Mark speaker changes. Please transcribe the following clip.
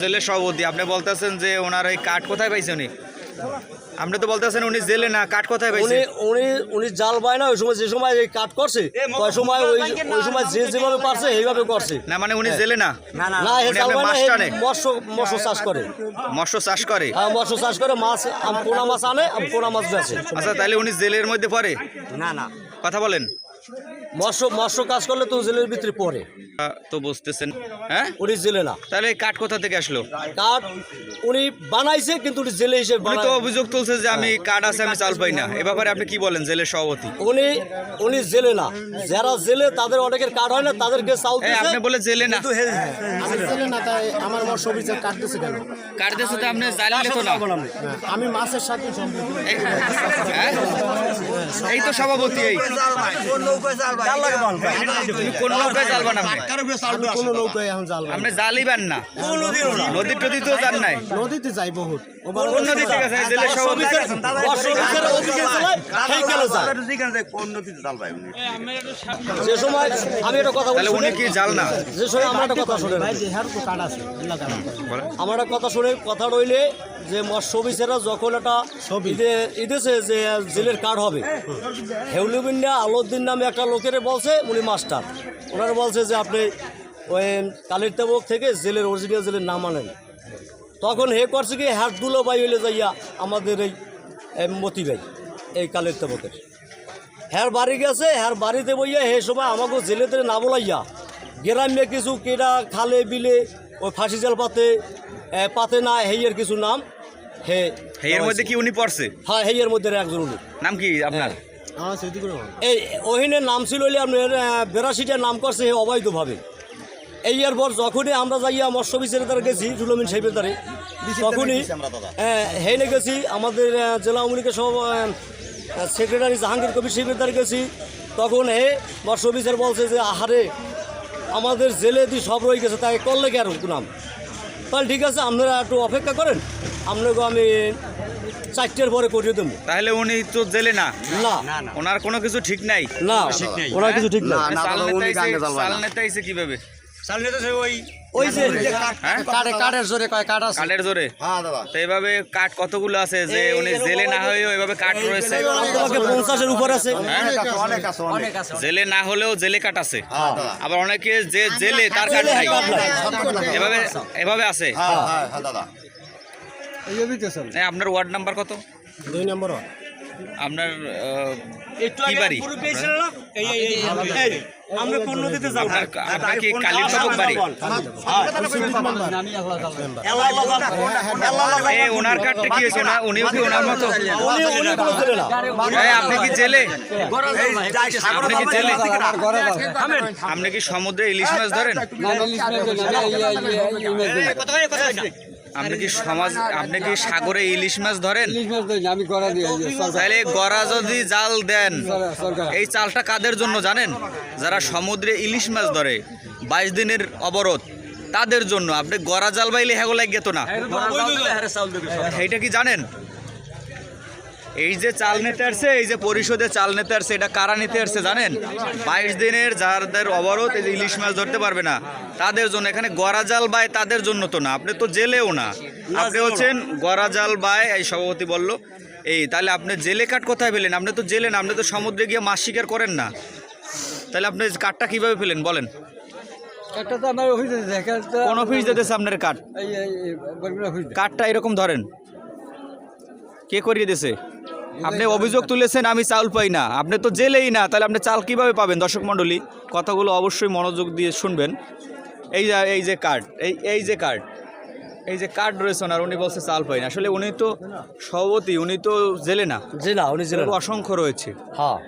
Speaker 1: জেলের সভাপতি। আপনি বলতেছেন যে ওনার এই কার্ড কোথায় পাইছে উনি? আপনি তো বলতেছেন উনি জেলে না কার্ড কোথায় পাইছে?
Speaker 2: উনি উনি জাল পায় না ওই সময় যে সময় এই কাট করছে ওই সময় ওই ওই সময় যে যেভাবে পারছে এইভাবে করছে।
Speaker 1: না মানে উনি জেলে না?
Speaker 2: না হে জাল পায় না? মৎস্য মৎস্য চাষ করে।
Speaker 1: মৎস্য চাষ করে?
Speaker 2: হ্যাঁ মৎস্য চাষ করে মাছ আম পোনা মাছ আনে আম পোনা মাছ বেচে।
Speaker 1: আচ্ছা তাহলে উনি জেলের মধ্যে পড়ে?
Speaker 2: না না।
Speaker 1: কথা বলেন।
Speaker 2: মৎস্য মৎস্য কাজ করলে তো জেলের ভিতরে পড়ে।
Speaker 1: তো বুঝতেছেন। হ্যাঁ?
Speaker 2: উনি জেলে না।
Speaker 1: তাহলে কার্ড কোথা থেকে আসলো?
Speaker 2: কাঠ উনি বানাইছে কিন্তু উনি জেলে হিসেবে
Speaker 1: উনি তো অভিযোগ তুলছে যে আমি কার্ড আছে আমি চাল পাই না। এ ব্যাপারে আপনি কি বলেন জেলের সভাপতি?
Speaker 2: উনি উনি জেলে না। যারা জেলে তাদের অনেকের কার্ড হয় না তাদেরকে
Speaker 1: এই আপনি বলে জেলে না।
Speaker 3: আমি জানি না তাই আমার মৎস্য অফিসে কাটতেছে কেন?
Speaker 1: কার্ড দিয়েছে তো আপনি জানলে তো না।
Speaker 3: হ্যাঁ, আমি মাছের সাথে
Speaker 1: এই- হ্যাঁ? তো সভাপতি এই। কোন নৌকায় জালবান আপনি
Speaker 3: আমি নৌকায় এখন জাল
Speaker 1: আপনি জালিবান না। নদী টদি তো জান নাই।
Speaker 3: নদীতে যাই বহুত।
Speaker 1: কোন নদী থেকে আছে জেলের সভাপতি
Speaker 2: মৎস্য অফিসের অফিসে চলে, সেই কেন যায়? যে সময় আমি একটা কথা বলি
Speaker 1: উনি কি জাল না?
Speaker 2: যে সময় আমার একটা কথা শুনেন।
Speaker 3: ভাই যে হ্যার তো কার্ড আছে আল্লাহ কার্ড
Speaker 1: বলেন।
Speaker 2: আমার একটা কথা শুনে কথা রইলে যে মৎস্য যখন একটা ঈদেছে যে জেলের কার্ড হবে হেউলিবিন্যা আলোদ্দিন নামে একটা লোকের বলছে উনি মাস্টার। ওনারা বলছে যে আপনি ওই কালির তেবক থেকে জেলের অরিজিনাল জেলের নাম আনেন। তখন হে করছে কি হাত দুলো বাই হইলে যাইয়া আমাদের এই এই মতি ভাই এই কালের তেবকের। হ্যার বাড়ি গেছে হ্যার বাড়িতে বইয়া হে সময় আমাকে জেলেতে না বলাইয়া গ্রামে কিছু কেডা খালে বিলে ওই ফাঁসি জাল পাতে পাতে না হেইয়ের কিছু নাম হে
Speaker 1: এর মধ্যে কি উনি পড়ছে?
Speaker 2: হ্যাঁ হেইয়ের মধ্যে একজন উনি।
Speaker 1: নাম কি আপনার?
Speaker 3: করে বল।
Speaker 2: এই ওহিনের নাম ছিল আপনার বেরাশিটা নাম করছে হে অবৈধভাবে। এই এর পর যখনই আমরা যাইয়া মৎস্য বিচারে দ্বারা গেছি রুলমিন সাহেবের দ্বারে তখনই হেনে গেছি আমাদের জেলা আওয়ামী লীগের সব সেক্রেটারি জাহাঙ্গীর কবির সাহেবের দ্বারে গেছি তখন হে মৎস্য বিচার বলছে যে আহারে আমাদের জেলে দিয়ে সব রয়ে গেছে তাকে করলে কি আর নাম? তাহলে ঠিক আছে আপনারা একটু অপেক্ষা করেন আপনাকে আমি চারটের পরে করিয়ে দেবো।
Speaker 1: তাহলে উনি তো জেলে না?
Speaker 2: না।
Speaker 1: ওনার কোনো কিছু ঠিক নাই?
Speaker 2: না ওনার কিছু ঠিক নাই।
Speaker 1: চাল আইছে- চাল নেতা আইছে
Speaker 2: ওই যে
Speaker 1: হ্যাঁ?
Speaker 2: কাঠে কাঠের জোরে কয় কাঠ আছে?
Speaker 1: কাঠের জোরে? তো এভাবে কাঠ কতগুলো আছে যে উনি জেলে না কাঠ রয়েছে?
Speaker 2: তোমাকে পঞ্চাশের উপর আছে।
Speaker 1: জেলে না হলেও জেলে কাঠ আছে। আবার অনেকে যে জেলে তার কাঠ নাই। এভাবে এভাবে আছে?
Speaker 3: এই যে দিতেছেন।
Speaker 1: আপনার ওয়ার্ড নাম্বার কত?
Speaker 3: দুই নম্বর
Speaker 1: আপনার কি বাড়ি? আপনার আপনার কি কালীর বাড়ি এ ওনার কাঠটা কি হয়েছে ওনার উনিও কি ওনার মতো
Speaker 2: কোনো না
Speaker 1: আপনি কি জেলে আপনি কি জেলে আপনি কি সমুদ্রে ইলিশ মাছ ধরেন আপনি কি সমাজ আপনি কি সাগরে ইলিশ মাছ ধরেন?
Speaker 4: আমি করা দিই
Speaker 1: তাহলে গড়া যদি জাল দেন এই চালটা কাদের জন্য জানেন? যারা সমুদ্রে ইলিশ মাছ ধরে বাইশ দিনের অবরোধ তাদের জন্য। আপনি গড়া জাল বাইলে হ্যাগো লাগিয়ে তো না। এইটা কি জানেন? এই যে চাল নিতে আসছে এই যে পরিষদে চাল নিতে আসছে এটা কারা নিতে আসছে জানেন? বাইশ দিনের যাদের অবরোধ এই যে ইলিশ মাছ ধরতে পারবে না তাদের জন্য এখানে গড়া জাল বাই তাদের জন্য তো না আপনি তো জেলেও না। আপনি হচ্ছেন গড়া জাল বাই এই সভাপতি বলল এই তাহলে আপনি জেলে কাঠ কোথায় পেলেন আপনি তো জেলে না আপনি তো সমুদ্রে গিয়ে মাছ শিকার করেন না। তাহলে আপনি কাঠটা কীভাবে পেলেন বলেন?
Speaker 4: তো আমার অফিসে
Speaker 1: কোন অফিস দিতেছে আপনার কাঠ? কাঠটা এরকম ধরেন। কে করিয়ে দিয়েছে? আপনি অভিযোগ তুলেছেন আমি চাল পাই না। আপনি তো জেলেই না তাহলে আপনি চাল কীভাবে পাবেন? দর্শক মণ্ডলী কথাগুলো অবশ্যই মনোযোগ দিয়ে শুনবেন। এই যে এই যে কার্ড এই এই যে কার্ড এই যে কার্ড রয়েছে ওনার উনি বলছে চাল পাই না। আসলে উনি তো সভাপতি উনি তো জেলে না।
Speaker 2: জেলা উনি জেলে
Speaker 1: অসংখ্য রয়েছে।
Speaker 2: হ্যাঁ।